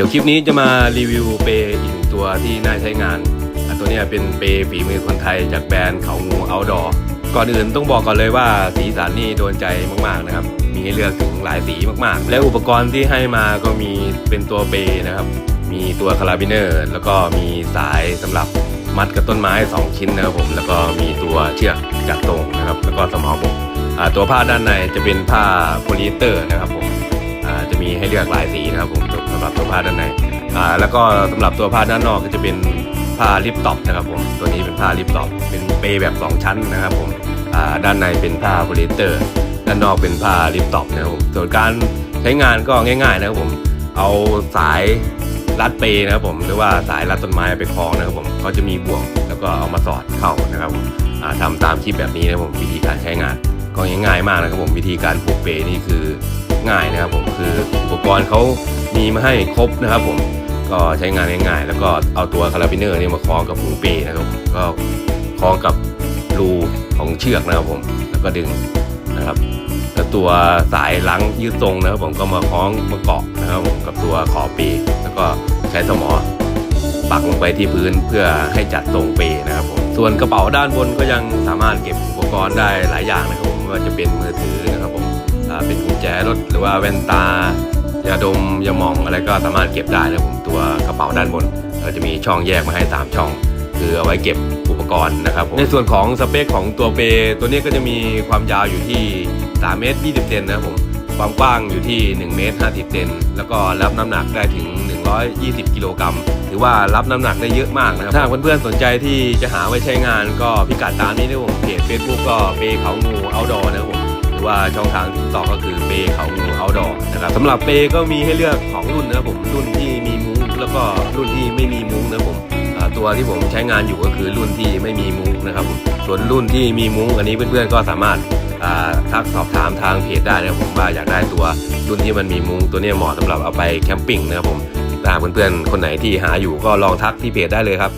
ดี๋ยวคลิปนี้จะมารีวิวเปย์อีกตัวที่น่าใช้งานอะตัวนี้เป็นเปย์ฝีมือคนไทยจากแบรนด์เขางูเอาดอก่อนอื่นต้องบอกก่อนเลยว่าสีสันนี่โดนใจมากๆนะครับ มีให้เลือกถึงหลายสีมากๆ และอุปกรณ์ที่ให้มาก็มีเป็นตัวเปย์นะครับ มีตัวคาราบิเนอร์ แล้วก็มีสายสำหรับมัดกับต้นไม้ 2 ชิ้นนะครับผม แล้วก็มีตัวเชือกจักตรงนะครับ แล้วก็สมอบกตัวผ้าด้านในจะเป็นผ้าโพลีเอสเตอร์นะครับผม มีให้เลือกหลายสีนะครับผมสำหรับตัวผ้าด้านในอ่าแล้วก็สำหรับตัวผ้าด้านนอกก็จะเป็นผ้าลิปต็อปนะครับผมตัวนี้เป็นผ้าลิปต็อปเป็นเปย์แบบ 2 ชั้นนะครับผมอ่าด้านในเป็นผ้าโพลีเตอร์ด้านนอกเป็นผ้าลิปต็อปนะครับผมส่วนการใช้งานก็ง่าย ๆนะครับผมเอาสายรัดเปย์นะครับผมหรือว่าสายรัดต้นไม้ไปคล้องนะครับผมเขาจะมีบ่วงแล้วก็เอามาสอดเข้านะครับผมอ่าทำตามคลิปแบบนี้นะครับผมวิธีการใช้งานก็ง่ายๆมากนะครับผมวิธีการผูกเปย์นี่คือ ง่ายนะครับผมคืออุปกรณ์เขามีมาให้ครบนะครับผมก็ใช้งานง่ายๆแล้วก็เอาตัวคาราบิเนอร์นี่มาคล้องกับผูเปย์นะครับก็คล้องกับรูของเชือกนะครับผมแล้วก็ดึงนะครับแล้วตัวสายลังยืดตรงนะครับผมก็มาคล้องมาเกาะนะครับผมกับตัวขอเปย์แล้วก็ใช้สมอปักลงไปที่พื้นเพื่อให้จัดตรงเปนะครับผมส่วนกระเป๋าด้านบนก็ยังสามารถเก็บอุปกรณ์ได้หลายอย่างนะครับผมไม่ว่าจะเป็นมือถือนะครับ รถหรือว่าแว่นตายาดมยาหม่องอะไรก็สามารถเก็บได้นะครับผมตัวกระเป๋าด้านบน เราจะมีช่องแยกมาให้ 3 ช่อง คือเอาไว้เก็บอุปกรณ์นะครับผมในส่วนของสเปคของตัวเป ตัวนี้ก็จะมีความยาวอยู่ที่3เมตร20เซนนะครับผมความกว้างอยู่ที่1เมตร50เซนแล้วก็รับน้ำหนักได้ถึง 120 กิโลกรัมถือว่ารับน้ำหนักได้เยอะมากนะครับถ้าเพื่อนๆสนใจที่จะหาไว้ใช้งานก็พิกัดตามนี้นะครับผมเพจ Facebook ก็เปเขางูเอาดอนะครับผมห รือว่าช่องทางติดต่อก็คือเปเขางูเอาดอนะครับสำหรับเปก็มีให้เลือกของรุ่นนะผมรุ่นที่มีมุ้งแล้วก็รุ่นที่ไม่มีมุ้งนะผมตัวที่ผมใช้งานอยู่ก็คือรุ่นที่ไม่มีมุ้งนะครับผมส่วนรุ่นที่มีมุ้งอันนี้เพื่อนๆก็สามารถทักสอบถามทางเพจได้นะครับผมว่าอยากได้ตัวรุ่นที่มันมีมุ้งตัวนี้เหมาะสำหรับเอาไปแคมปิ้งนะครับผมถ้าเพื่อนๆคนไหนที่หาอยู่ก็ลองทักที่เพจได้เลยครับ